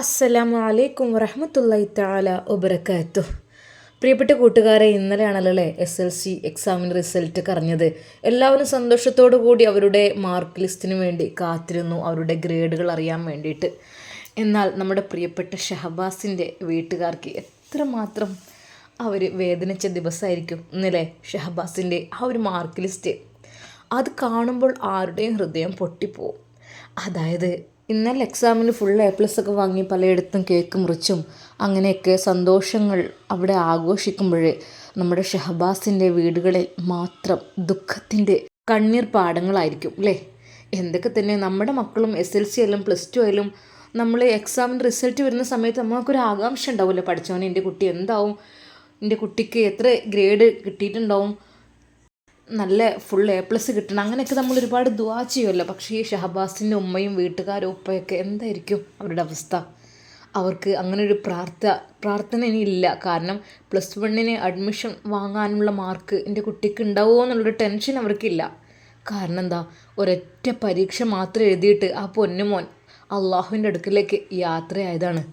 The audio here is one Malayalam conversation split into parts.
അസ്സലാമു അലൈക്കും വറഹമത്തല്ലായി താല ഒബരക്കാത്തു പ്രിയപ്പെട്ട കൂട്ടുകാരെ ഇന്നലെയാണല്ലോ അല്ലേ എസ് എൽ സി എക്സാമിന് റിസൾട്ട് കറഞ്ഞത്. എല്ലാവരും സന്തോഷത്തോടു കൂടി അവരുടെ മാർക്ക് ലിസ്റ്റിന് വേണ്ടി കാത്തിരുന്നു അവരുടെ ഗ്രേഡുകൾ അറിയാൻ വേണ്ടിയിട്ട്. എന്നാൽ നമ്മുടെ പ്രിയപ്പെട്ട ഷഹബാസിന്റെ വീട്ടുകാർക്ക് എത്രമാത്രം അവർ വേദനിച്ച ദിവസമായിരിക്കും ഇന്നലെ ഷഹബാസിന്റെ ആ ഒരു മാർക്ക് ലിസ്റ്റ് അത് കാണുമ്പോൾ ആരുടെയും ഹൃദയം പൊട്ടിപ്പോവും. അതായത് ഇന്നലെ എക്സാമിന് ഫുൾ എ പ്ലസ് ഒക്കെ വാങ്ങി പലയിടത്തും കേക്ക് മുറിച്ചും അങ്ങനെയൊക്കെ സന്തോഷങ്ങൾ അവിടെ ആഘോഷിക്കുമ്പോഴേ നമ്മുടെ ഷഹബാസിന്റെ വീടുകളിൽ മാത്രം ദുഃഖത്തിന്റെ കണ്ണീർ പാടങ്ങളായിരിക്കും അല്ലേ? എന്തൊക്കെ തന്നെ നമ്മുടെ മക്കളും എസ് എൽ സി ആയാലും പ്ലസ് ടു ആയാലും നമ്മൾ എക്സാമിന്റെ റിസൾട്ട് വരുന്ന സമയത്ത് നമുക്കൊരു ആകാംക്ഷ ഉണ്ടാവില്ലേ പഠിച്ചവനെ എന്റെ കുട്ടി എന്താവും? എന്റെ കുട്ടിക്ക് എത്ര ഗ്രേഡ് കിട്ടിയിട്ടുണ്ടാവും? നല്ല ഫുൾ എ പ്ലസ് കിട്ടണം. അങ്ങനെയൊക്കെ നമ്മൾ ഒരുപാട് ദുവാ ചെയ്യുമല്ലോ പക്ഷേ ഈ ഷഹബാസിന്റെ ഉമ്മയും വീട്ടുകാരും ഉപ്പയൊക്കെ എന്തായിരിക്കും അവരുടെ അവസ്ഥ? അവർക്ക് അങ്ങനെ ഒരു പ്രാർത്ഥ പ്രാർത്ഥന ഇനി ഇല്ല. കാരണം പ്ലസ് വണ്ണിന് അഡ്മിഷൻ വാങ്ങാനുള്ള മാർക്ക് എന്റെ കുട്ടിക്ക് ഉണ്ടാവുമോ എന്നുള്ളൊരു ടെൻഷൻ അവർക്കില്ല കാരണം എന്താ? ഒരൊറ്റ പരീക്ഷ മാത്രം എഴുതിയിട്ട് ആ പൊന്നുമോൻ അള്ളാഹുവിന്റെ അടുക്കിലേക്ക് യാത്രയായതാണ്.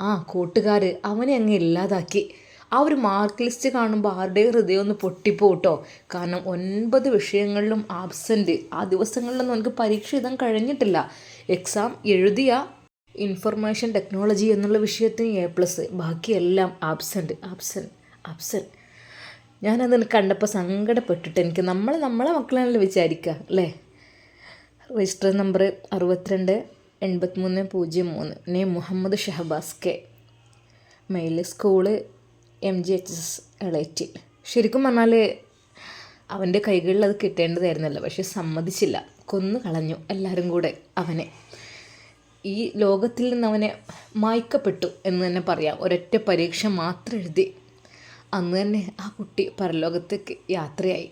ആ കൂട്ടുകാർ അവനെ അങ്ങ് ഇല്ലാതാക്കി. ആ ഒരു മാർക്ക് ലിസ്റ്റ് കാണുമ്പോൾ ആരുടെയും ഹൃദയം ഒന്ന് പൊട്ടിപ്പോട്ടോ കാരണം ഒൻപത് വിഷയങ്ങളിലും ആബ്സെന്റ് ആ ദിവസങ്ങളിലൊന്നും എനിക്ക് പരീക്ഷ എഴുതാൻ കഴിഞ്ഞിട്ടില്ല. എക്സാം എഴുതിയ ഇൻഫർമേഷൻ ടെക്നോളജി എന്നുള്ള വിഷയത്തിന് എ പ്ലസ് ബാക്കിയെല്ലാം ആബ്സെന്റ് ആബ്സെന്റ് ആബ്സെന്റ് ഞാനത് കണ്ടപ്പോൾ സങ്കടപ്പെട്ടിട്ട് എനിക്ക് നമ്മൾ നമ്മളെ മക്കളാണല്ലോ വിചാരിക്കുക അല്ലേ? രജിസ്റ്റർ നമ്പർ അറുപത്തിരണ്ട് എൺപത്തിമൂന്ന് പൂജ്യം മൂന്ന്. നെ Muhammad Shahbaz K. Mail school M G H S Elettil ശരിക്കും പറഞ്ഞാൽ അവന്റെ കൈകളിൽ അത് കിട്ടേണ്ടതായിരുന്നല്ലോ. പക്ഷെ സമ്മതിച്ചില്ല. കൊന്നു കളഞ്ഞു എല്ലാവരും കൂടെ അവനെ. ഈ ലോകത്തിൽ നിന്ന് അവനെ മായ്ക്കപ്പെട്ടു എന്ന് തന്നെ പറയാം. ഒരൊറ്റ പരീക്ഷ മാത്രം എഴുതി അന്ന് തന്നെ ആ കുട്ടി പരലോകത്തേക്ക് യാത്രയായി.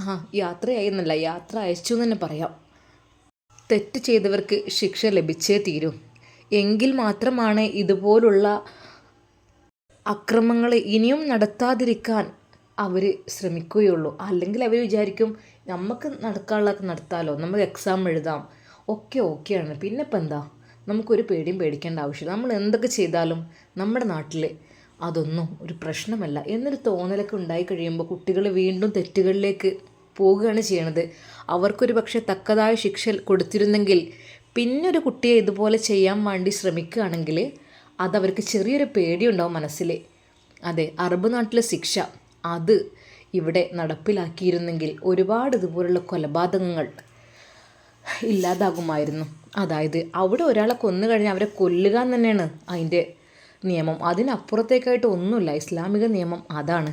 ആ യാത്രയായി എന്നല്ല യാത്ര അയച്ചു എന്ന് തന്നെ പറയാം. തെറ്റ് ചെയ്തവർക്ക് ശിക്ഷ ലഭിച്ചേ തീരും. എങ്കിൽ മാത്രമാണ് ഇതുപോലുള്ള അക്രമങ്ങൾ ഇനിയും നടത്താതിരിക്കാൻ അവർ ശ്രമിക്കുകയുള്ളൂ. അല്ലെങ്കിൽ അവർ വിചാരിക്കും നമുക്ക് നടക്കാനുള്ളതൊക്കെ നടത്താമല്ലോ നമുക്ക് എക്സാം എഴുതാം ഒക്കെ ഓക്കെയാണ്. പിന്നെ ഇപ്പം എന്താ? നമുക്കൊരു പേടിയും പേടിക്കേണ്ട ആവശ്യമില്ല. നമ്മൾ എന്തൊക്കെ ചെയ്താലും നമ്മുടെ നാട്ടിൽ അതൊന്നും ഒരു പ്രശ്നമല്ല. എന്നൊരു തോന്നലൊക്കെ ഉണ്ടായി കഴിയുമ്പോൾ കുട്ടികൾ വീണ്ടും തെറ്റുകളിലേക്ക് പോവുകയാണ് ചെയ്യണത്. അവർക്കൊരു പക്ഷേ തക്കതായ ശിക്ഷ കൊടുത്തിരുന്നെങ്കിൽ പിന്നൊരു കുട്ടിയെ ഇതുപോലെ ചെയ്യാൻ വേണ്ടി ശ്രമിക്കുകയാണെങ്കിൽ അതവർക്ക് ചെറിയൊരു പേടിയുണ്ടാവും മനസ്സിൽ അതെ അറബ് നാട്ടിലെ ശിക്ഷ. അത് ഇവിടെ നടപ്പിലാക്കിയിരുന്നെങ്കിൽ ഒരുപാട് ഇതുപോലുള്ള കൊലപാതകങ്ങൾ ഇല്ലാതാകുമായിരുന്നു. അതായത് അവിടെ ഒരാളെ കൊന്നു കഴിഞ്ഞാൽ അവരെ കൊല്ലുക എന്ന് തന്നെയാണ് അതിന്റെ നിയമം. അതിനപ്പുറത്തേക്കായിട്ട് ഒന്നുമില്ല. ഇസ്ലാമിക നിയമം അതാണ്.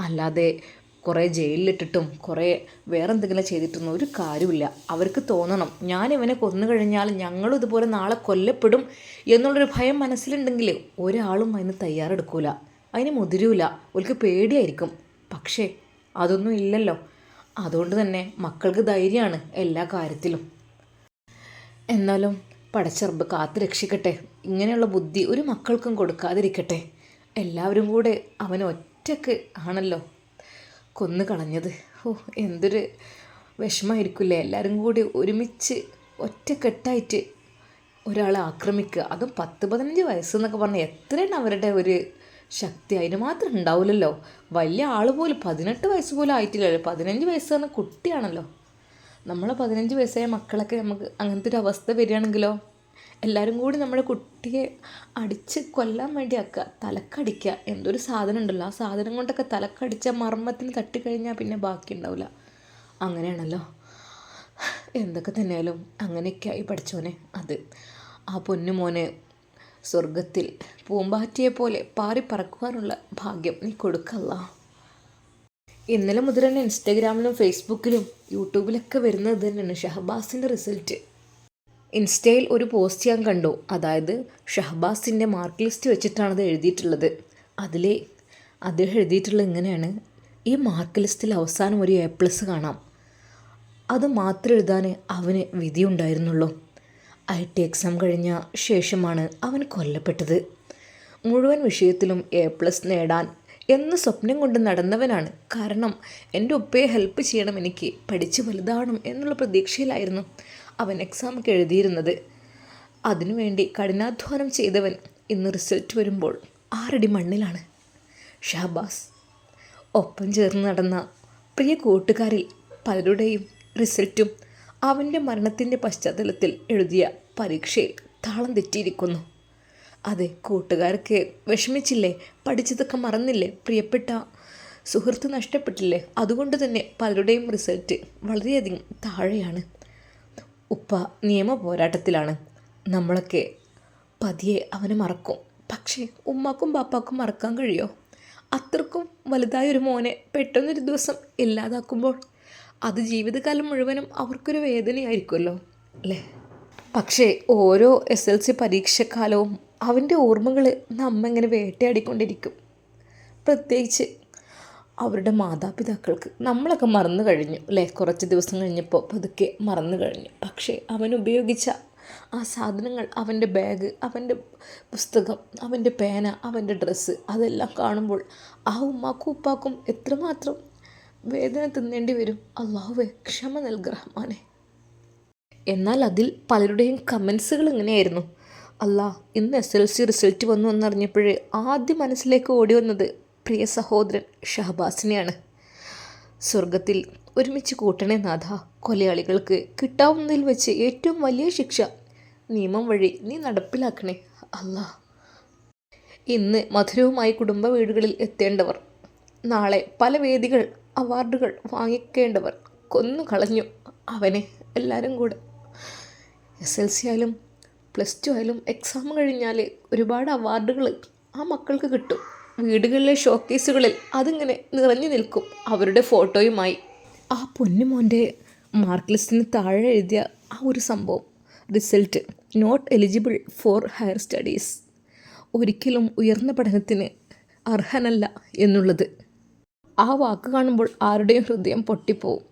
അല്ലാതെ കുറേ ജയിലിലിട്ടിട്ടും കുറേ വേറെ എന്തെങ്കിലും ചെയ്തിട്ടൊന്നും ഒരു കാര്യമില്ല. അവർക്ക് തോന്നണം ഞാൻ ഇവനെ കൊന്നു കഴിഞ്ഞാൽ ഞങ്ങളും ഇതുപോലെ നാളെ കൊല്ലപ്പെടും എന്നുള്ളൊരു ഭയം മനസ്സിലുണ്ടെങ്കിൽ ഒരാളും അതിന് തയ്യാറെടുക്കൂല. അതിന് മുതിരൂല. അവർക്ക് പേടിയായിരിക്കും. പക്ഷേ അതൊന്നും ഇല്ലല്ലോ. അതുകൊണ്ട് തന്നെ മക്കൾക്ക് ധൈര്യമാണ് എല്ലാ കാര്യത്തിലും. എന്നാലും പടച്ചെറുമ്പ് കാത്തു രക്ഷിക്കട്ടെ. ഇങ്ങനെയുള്ള ബുദ്ധി ഒരു മക്കൾക്കും കൊടുക്കാതിരിക്കട്ടെ. എല്ലാവരും കൂടെ അവൻ ഒറ്റയ്ക്ക് ആണല്ലോ. കൊന്നു കളഞ്ഞത് ഓ എന്തൊരു വിഷമമായിരിക്കില്ലേ എല്ലാവരും കൂടി ഒരുമിച്ച് ഒറ്റക്കെട്ടായിട്ട് ഒരാളെ ആക്രമിക്കുക. അതും പത്ത് പതിനഞ്ച് വയസ്സെന്നൊക്കെ പറഞ്ഞാൽ എത്രയാണ് അവരുടെ ഒരു ശക്തി അതിന് മാത്രം ഉണ്ടാവില്ലല്ലോ. വലിയ ആൾ പോലും പതിനെട്ട് വയസ്സ് പോലും ആയിട്ടില്ലല്ലോ. പതിനഞ്ച് വയസ്സ് പറഞ്ഞ കുട്ടിയാണല്ലോ. നമ്മളെ പതിനഞ്ച് വയസ്സായ മക്കളൊക്കെ നമുക്ക് അങ്ങനത്തെ ഒരു അവസ്ഥ വരികയാണെങ്കിലോ? എല്ലാവരും കൂടി നമ്മുടെ കുട്ടിയെ അടിച്ച് കൊല്ലാൻ വേണ്ടി ആക്കുക തലക്കടിക്കുക. എന്തൊരു സാധനം ഉണ്ടല്ലോ ആ സാധനം കൊണ്ടൊക്കെ തലക്കടിച്ച മർമ്മത്തിന് തട്ടിക്കഴിഞ്ഞാൽ പിന്നെ ബാക്കി ഉണ്ടാവില്ല അങ്ങനെയാണല്ലോ. എന്തൊക്കെ തന്നെയാലും അങ്ങനെയൊക്കെയായി പഠിച്ചോനെ അത്. ആ പൊന്നുമോനെ സ്വർഗത്തിൽ പൂമ്പാറ്റിയെ പോലെ പാറി പറക്കുവാനുള്ള ഭാഗ്യം നീ കൊടുക്കല്ല. ഇന്നലെ മുതൽ തന്നെ ഇൻസ്റ്റാഗ്രാമിലും ഫേസ്ബുക്കിലും യൂട്യൂബിലൊക്കെ വരുന്നത് തന്നെയാണ് ഷഹബാസിന്റെ റിസൾട്ട്. ഇൻസ്റ്റയിൽ ഒരു പോസ്റ്റ് ഞാൻ കണ്ടു. അതായത് ഷഹബാസിന്റെ മാർക്ക് ലിസ്റ്റ് വെച്ചിട്ടാണത് എഴുതിയിട്ടുള്ളത്. അതിലെ അദ്ദേഹം എഴുതിയിട്ടുള്ളത് ഇങ്ങനെയാണ്. ഈ മാർക്ക് ലിസ്റ്റിൽ അവസാനം ഒരു എ പ്ലസ് കാണാം. അത് മാത്രം എഴുതാൻ അവന് വിധിയുണ്ടായിരുന്നുള്ളൂ ഐ ടി എക്സാം കഴിഞ്ഞ ശേഷമാണ് അവൻ കൊല്ലപ്പെട്ടത്. മുഴുവൻ വിഷയത്തിലും എ പ്ലസ് നേടാൻ എന്ന് സ്വപ്നം കൊണ്ട് നടന്നവനാണ്. കാരണം എന്റെ ഉപ്പയെ ഹെൽപ്പ് ചെയ്യണം എനിക്ക് പഠിച്ച് വലുതാവണം എന്നുള്ള പ്രതീക്ഷയിലായിരുന്നു. അവൻ എക്സാമൊക്കെ എഴുതിയിരുന്നത്. അതിനുവേണ്ടി കഠിനാധ്വാനം ചെയ്തവൻ ഇന്ന് റിസൾട്ട് വരുമ്പോൾ ആറടി മണ്ണിലാണ്. ഷാബാസ് ഒപ്പം ചേർന്ന് നടന്ന പ്രിയ കൂട്ടുകാരിൽ പലരുടെയും റിസൾട്ടും അവന്റെ മരണത്തിന്റെ പശ്ചാത്തലത്തിൽ എഴുതിയ പരീക്ഷയിൽ താളം തെറ്റിയിരിക്കുന്നു. അതെ കൂട്ടുകാർക്ക് വിഷമിച്ചില്ലേ? പഠിച്ചതൊക്കെ മറന്നില്ലേ? പ്രിയപ്പെട്ട സുഹൃത്ത് നഷ്ടപ്പെട്ടില്ലേ? അതുകൊണ്ട് തന്നെ പലരുടെയും റിസൾട്ട് വളരെയധികം താഴെയാണ്. ഉപ്പ നിയമ പോരാട്ടത്തിലാണ്. നമ്മളൊക്കെ പതിയെ അവനെ മറക്കും. പക്ഷേ ഉമ്മാക്കും പാപ്പാക്കും മറക്കാൻ കഴിയോ? അത്രക്കും വലുതായ ഒരു മോനെ പെട്ടെന്നൊരു ദിവസം ഇല്ലാതാക്കുമ്പോൾ അത് ജീവിതകാലം മുഴുവനും അവർക്കൊരു വേദനയായിരിക്കുമല്ലോ അല്ലേ? പക്ഷേ ഓരോ എസ് എൽ സി പരീക്ഷക്കാലവും അവന്റെ ഓർമ്മകൾ നമ്മ ഇങ്ങനെ വേട്ടയാടിക്കൊണ്ടിരിക്കും. പ്രത്യേകിച്ച് അവരുടെ മാതാപിതാക്കൾക്ക്. നമ്മളൊക്കെ മറന്നു കഴിഞ്ഞു അല്ലേ? കുറച്ച് ദിവസം കഴിഞ്ഞപ്പോൾ പതുക്കെ മറന്നു കഴിഞ്ഞു. പക്ഷേ അവൻ ഉപയോഗിച്ച ആ സാധനങ്ങൾ അവന്റെ ബാഗ് അവന്റെ പുസ്തകം അവന്റെ പേന അവന്റെ ഡ്രസ്സ് അതെല്ലാം കാണുമ്പോൾ ആ ഉമ്മാക്കും ഉപ്പാക്കും എത്രമാത്രം വേദന തിന്നേണ്ടി വരും. അള്ളാഹുവെ ക്ഷമ നൽക എന്നാൽ അതിൽ പലരുടെയും കമൻസുകൾ ഇങ്ങനെയായിരുന്നു. അല്ലാ ഇന്ന് എസ് എൽ സി റിസൾട്ട് വന്നു എന്നറിഞ്ഞപ്പോഴേ ആദ്യം മനസ്സിലേക്ക് ഓടി വന്നത് പ്രിയ സഹോദരൻ ഷഹബാസിനെയാണ്. സ്വർഗത്തിൽ ഒരുമിച്ച് കൂട്ടണേ നാഥ. കൊലയാളികൾക്ക് കിട്ടാവുന്നതിൽ വെച്ച് ഏറ്റവും വലിയ ശിക്ഷ നിയമം വഴി നീ നടപ്പിലാക്കണേ അല്ല. ഇന്ന് മധുരവുമായി കുടുംബ വീടുകളിൽ എത്തേണ്ടവർ നാളെ പല വേദികൾ അവാർഡുകൾ വാങ്ങിക്കേണ്ടവർ കൊന്നു കളഞ്ഞു അവനെ എല്ലാവരും കൂടെ. എസ് എൽ സി ആയാലും പ്ലസ് ടു ആയാലും എക്സാം കഴിഞ്ഞാൽ ഒരുപാട് അവാർഡുകൾ ആ മക്കൾക്ക് കിട്ടും. വീടുകളിലെ ഷോക്കേസുകളിൽ അതിങ്ങനെ നിറഞ്ഞു നിൽക്കും അവരുടെ ഫോട്ടോയുമായി. ആ പൊന്നുമോന്റെ മാർക്ക് ലിസ്റ്റിന് താഴെ എഴുതിയ ആ ഒരു സംഭവം. Result. Not eligible for higher studies. ഒരിക്കലും ഉയർന്ന പഠനത്തിന് അർഹനല്ല എന്നുള്ളത്. ആ വാക്ക് കാണുമ്പോൾ ആരുടെയും ഹൃദയം പൊട്ടിപ്പോവും.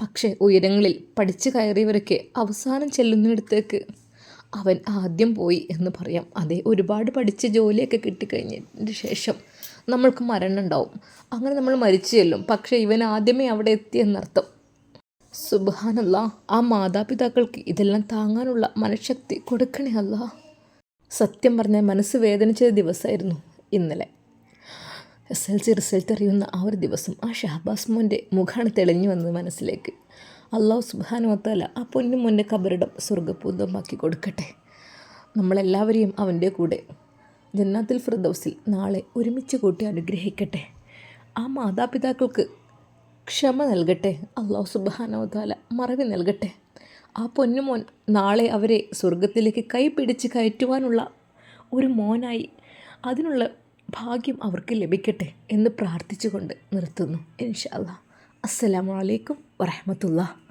പക്ഷേ ഉയരങ്ങളിൽ പഠിച്ചു കയറിയവരൊക്കെ അവസാനം ചെല്ലുന്നിടത്തേക്ക് അവൻ ആദ്യം പോയി എന്ന് പറയാം. അതെ ഒരുപാട് പഠിച്ച് ജോലിയൊക്കെ കിട്ടിക്കഴിഞ്ഞതിന് ശേഷം നമ്മൾക്ക് മരണം ഉണ്ടാവും. അങ്ങനെ നമ്മൾ മരിച്ചു ചെല്ലും. പക്ഷേ ഇവൻ ആദ്യമേ അവിടെ എത്തി എന്നർത്ഥം. സുബാനല്ല ആ മാതാപിതാക്കൾക്ക് ഇതെല്ലാം താങ്ങാനുള്ള മനഃശക്തി കൊടുക്കണേ അല്ല. സത്യം പറഞ്ഞാൽ മനസ്സ് വേദനിച്ച ദിവസമായിരുന്നു ഇന്നലെ. എസ് എൽ സി റിസൾട്ട് അറിയുന്ന ആ ഒരു ദിവസം ആ ഷഹബാസ് മോന്റെ മുഖമാണ് തെളിഞ്ഞു വന്നത് മനസ്സിലേക്ക്. അള്ളാഹു സുബാനുവത്താല ആ പൊന്നു മുന്നേ കബറിടം സ്വർഗപൂതമാക്കി കൊടുക്കട്ടെ. നമ്മളെല്ലാവരെയും അവന്റെ കൂടെ ജന്നാത്തിൽ ഫിർദൗസിൽ നാളെ ഒരുമിച്ച് കൂട്ടി അനുഗ്രഹിക്കട്ടെ. ആ മാതാപിതാക്കൾക്ക് ക്ഷമ നൽകട്ടെ. അള്ളാഹു സുബാനവതാല മറവി നൽകട്ടെ. ആ പൊന്നുമോൻ നാളെ അവരെ സ്വർഗത്തിലേക്ക് കൈ പിടിച്ച് കയറ്റുവാനുള്ള ഒരു മോനായി അതിനുള്ള ഭാഗ്യം അവർക്ക് ലഭിക്കട്ടെ എന്ന് പ്രാർത്ഥിച്ചുകൊണ്ട് നിർത്തുന്നു. ഇൻഷാ അല്ലാ അസ്സലാമു അലൈക്കും വറഹമത്തുള്ള